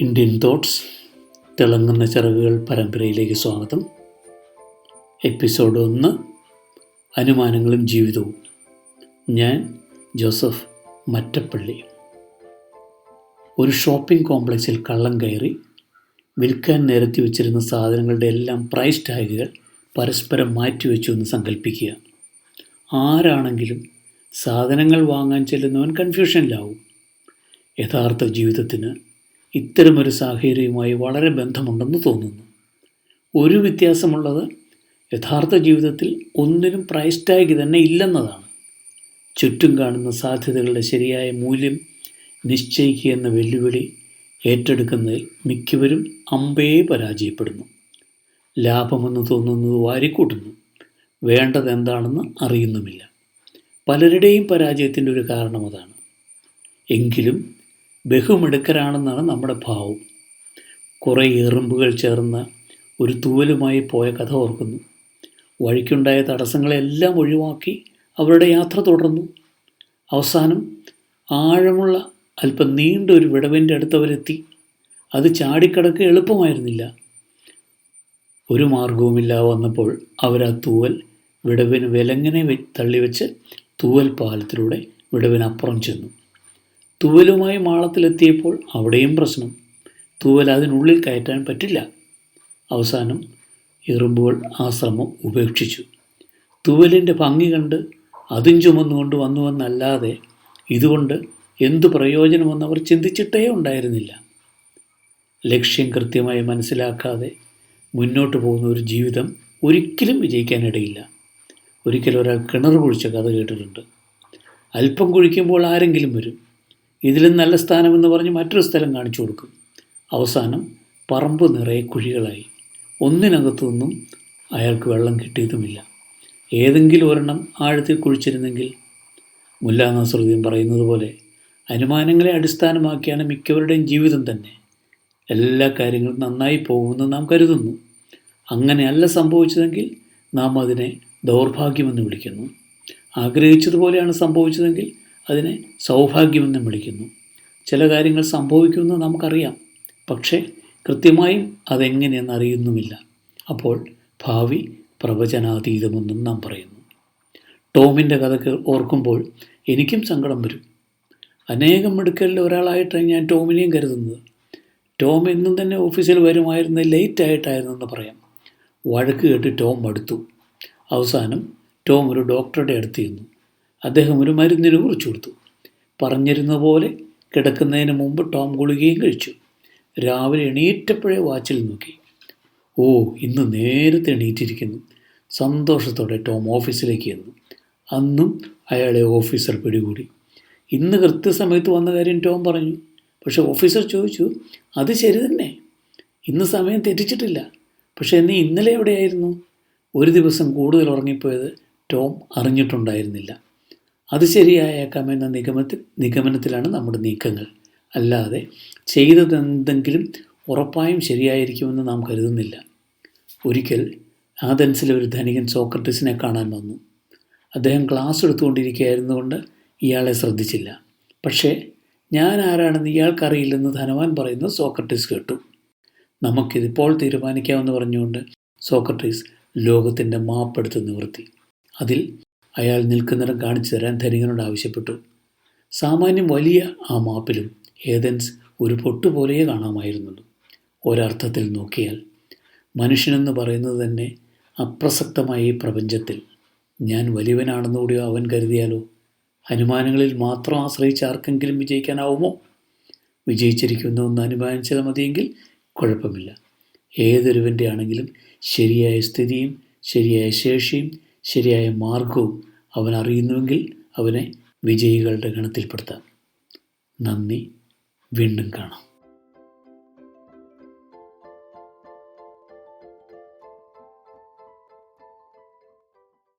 Indian thoughts തിളങ്ങുന്ന ചിറകുകൾ പരമ്പരയിലേക്ക് സ്വാഗതം. എപ്പിസോഡ് ഒന്ന് അനുമാനങ്ങളും ജീവിതവും. ഞാൻ ജോസഫ് മറ്റപ്പള്ളി. ഒരു ഷോപ്പിംഗ് കോംപ്ലക്സിൽ കള്ളം കയറി വിൽക്കാൻ നിരത്തി വെച്ചിരുന്ന സാധനങ്ങളുടെ എല്ലാം പ്രൈസ് ടാഗുകൾ പരസ്പരം മാറ്റിവെച്ചു എന്ന് സങ്കല്പിക്കുക ആരാണെങ്കിലും സാധനങ്ങൾ വാങ്ങാൻ ചെല്ലുന്നവൻ കൺഫ്യൂഷനിലാവും യഥാർത്ഥ ജീവിതത്തിന് ഇത്തരമൊരു സാഹചര്യവുമായി വളരെ ബന്ധമുണ്ടെന്ന് തോന്നുന്നു. ഒരു വ്യത്യാസമുള്ളത് യഥാർത്ഥ ജീവിതത്തിൽ ഒന്നിനും പ്രൈസ് ടാഗ് തന്നെ ഇല്ലെന്നതാണ്. ചുറ്റും കാണുന്ന സാധ്യതകളുടെ ശരിയായ മൂല്യം നിശ്ചയിക്കുക എന്ന വെല്ലുവിളി ഏറ്റെടുക്കുന്നതിൽ മിക്കവരും അമ്പയെ പരാജയപ്പെടുന്നു. ലാഭമെന്ന് തോന്നുന്നത് വാരിക്കൂട്ടുന്നു. വേണ്ടത് എന്താണെന്ന് അറിയുന്നുമില്ല. പലരുടെയും പരാജയത്തിന്റെ ഒരു കാരണം അതാണ് എങ്കിലും ബഹുമിടുക്കരാണെന്നാണ് നമ്മുടെ ഭാവം. കുറേ എറുമ്പുകൾ ചേർന്ന ഒരു തൂവലുമായി പോയ കഥ ഓർക്കുന്നു. വഴിക്കുണ്ടായ തടസ്സങ്ങളെല്ലാം ഒഴിവാക്കി അവരുടെ യാത്ര തുടർന്നു. അവസാനം ആഴമുള്ള അല്പം നീണ്ട ഒരു വിടവിന്റെ അടുത്തവരെത്തി അത് ചാടിക്കടക്ക് എളുപ്പമായിരുന്നില്ല. ഒരു മാർഗവുമില്ല വന്നപ്പോൾ അവർ ആ തൂവൽ വിടവിന് വിലങ്ങനെ തള്ളിവെച്ച് തൂവൽ പാലത്തിലൂടെ വിടവിനപ്പുറം ചെന്നു. തൂവലുമായി മാളത്തിലെത്തിയപ്പോൾ അവിടെയും പ്രശ്നം. തൂവൽ അതിനുള്ളിൽ കയറ്റാൻ പറ്റില്ല. അവസാനം എറുമ്പുകൾ ആ ശ്രമം ഉപേക്ഷിച്ചു. തൂവലിന്റെ ഭംഗി കണ്ട് അതും ചുമന്നുകൊണ്ട് വന്നുവെന്നല്ലാതെ ഇതുകൊണ്ട് എന്തു പ്രയോജനമെന്നവർ ചിന്തിച്ചിട്ടേ ഉണ്ടായിരുന്നില്ല. ലക്ഷ്യം കൃത്യമായി മനസ്സിലാക്കാതെ മുന്നോട്ട് പോകുന്ന ഒരു ജീവിതം ഒരിക്കലും വിജയിക്കാനിടയില്ല. ഒരിക്കലും ഒരാൾ കിണർ കുഴിച്ച കഥ കേട്ടിട്ടുണ്ട്. അല്പം കുഴിക്കുമ്പോൾ ആരെങ്കിലും വരും. ഇതിലും നല്ല സ്ഥാനമെന്ന് പറഞ്ഞ് മറ്റൊരു സ്ഥലം കാണിച്ചു കൊടുക്കും. അവസാനം പറമ്പ് നിറയെ കുഴികളായി. ഒന്നിനകത്തു നിന്നും അയാൾക്ക് വെള്ളം കിട്ടിയതുമില്ല. ഏതെങ്കിലും ഒരെണ്ണം ആഴത്തിൽ കുഴിച്ചിരുന്നെങ്കിൽ മുല്ലാ നസറുദ്ദീൻ പറയുന്നത് പോലെ അനുമാനങ്ങളെ അടിസ്ഥാനമാക്കിയാണ് മിക്കവരുടെയും ജീവിതം തന്നെ. എല്ലാ കാര്യങ്ങളും നന്നായി പോകുമെന്ന് നാം കരുതുന്നു. അങ്ങനെയല്ല സംഭവിച്ചതെങ്കിൽ നാം അതിനെ ദൗർഭാഗ്യമെന്ന് വിളിക്കുന്നു. ആഗ്രഹിച്ചതുപോലെയാണ് സംഭവിച്ചതെങ്കിൽ അതിനെ സൗഭാഗ്യമെന്നും വിളിക്കുന്നു. ചില കാര്യങ്ങൾ സംഭവിക്കുമെന്ന് നമുക്കറിയാം. പക്ഷേ കൃത്യമായും അതെങ്ങനെയെന്ന് അറിയുന്നുമില്ല. അപ്പോൾ ഭാവി പ്രവചനാതീതമെന്നും നാം പറയുന്നു. ടോമിന്റെ കഥ ഓർക്കുമ്പോൾ എനിക്കും സങ്കടം വരും. അനേകം മെടുക്കലിൽ ഒരാളായിട്ടാണ് ഞാൻ ടോമിനെയും കരുതുന്നത്. ടോം എന്നും തന്നെ ഓഫീസിൽ വരുമായിരുന്ന ലേറ്റ് ആയിട്ടായിരുന്നെന്ന് പറയാം. വഴക്ക് കേട്ട് ടോം മടുത്തു. അവസാനം ടോം ഒരു ഡോക്ടറുടെ അടുത്ത് ചെന്നു. അദ്ദേഹം ഒരു മരുന്നിന് കുറിച്ചു കൊടുത്തു. പറഞ്ഞിരുന്ന പോലെ കിടക്കുന്നതിന് മുമ്പ് ടോം ഗുളികയും കഴിച്ചു. രാവിലെ എണീറ്റപ്പോഴേ വാച്ചിൽ നോക്കി. ഓ ഇന്ന് നേരത്തെ എണീറ്റിരിക്കുന്നു. സന്തോഷത്തോടെ ടോം ഓഫീസിലേക്ക് ചെന്നു. അന്നും അയാളെ ഓഫീസർ പിടികൂടി. ഇന്ന് കൃത്യസമയത്ത് വന്ന കാര്യം ടോം പറഞ്ഞു. പക്ഷേ ഓഫീസർ ചോദിച്ചു അത് ശരി തന്നെ. ഇന്ന് സമയം തെറ്റിച്ചിട്ടില്ല. പക്ഷേ നീ ഇന്നലെ എവിടെയായിരുന്നു? ഒരു ദിവസം കൂടുതൽ ഉറങ്ങിപ്പോയത് ടോം അറിഞ്ഞിട്ടുണ്ടായിരുന്നില്ല. അത് ശരിയായേക്കാം എന്ന നിഗമത്തിൽ നിഗമനത്തിലാണ് നമ്മുടെ നീക്കങ്ങൾ. അല്ലാതെ ചെയ്തതെന്തെങ്കിലും ഉറപ്പായും ശരിയായിരിക്കുമെന്ന് നാം കരുതുന്നില്ല. ഒരിക്കൽ ആഥൻസിലെ ഒരു ധനികൻ സോക്രട്ടീസിനെ കാണാൻ വന്നു. അദ്ദേഹം ക്ലാസ് എടുത്തുകൊണ്ടിരിക്കുകയായിരുന്നു കൊണ്ട് ഇയാളെ ശ്രദ്ധിച്ചില്ല. പക്ഷേ ഞാൻ ആരാണെന്ന് ഇയാൾക്കറിയില്ലെന്ന് ധനവാൻ പറയുന്നത് സോക്രട്ടീസ് കേട്ടു. നമുക്കിതിപ്പോൾ തീരുമാനിക്കാമെന്ന് പറഞ്ഞുകൊണ്ട് സോക്രട്ടീസ് ലോകത്തിന്റെ മാപ്പെടുത്ത് നിവർത്തി. അതിൽ അയാൾ നിൽക്കുന്നിടം കാണിച്ചു തരാൻ ധനികനോട് ആവശ്യപ്പെട്ടു. സാമാന്യം വലിയ ആ മാപ്പിലും ഏതൻസ് ഒരു പൊട്ടുപോലെയേ കാണാമായിരുന്നുള്ളൂ ഒരർത്ഥത്തിൽ നോക്കിയാൽ മനുഷ്യനെന്ന് പറയുന്നത് തന്നെ അപ്രസക്തമായ ഈ പ്രപഞ്ചത്തിൽ. ഞാൻ വലിയവനാണെന്നുകൂടിയോ അവൻ കരുതിയാലോ? അനുമാനങ്ങളിൽ മാത്രം ആശ്രയിച്ച് ആർക്കെങ്കിലും വിജയിക്കാനാവുമോ? വിജയിച്ചിരിക്കുന്നു എന്ന് അനുമാനിച്ചാൽ മതിയെങ്കിൽ കുഴപ്പമില്ല. ഏതൊരുവന്റെ ആണെങ്കിലും ശരിയായ സ്ഥിതിയും ശരിയായ ശേഷിയും ശരിയായ മാർഗവും അവൻ അറിയുന്നുവെങ്കിൽ അവനെ വിജയികളുടെ ഗണത്തിൽപ്പെടുത്താം. നന്ദി. വീണ്ടും കാണാം.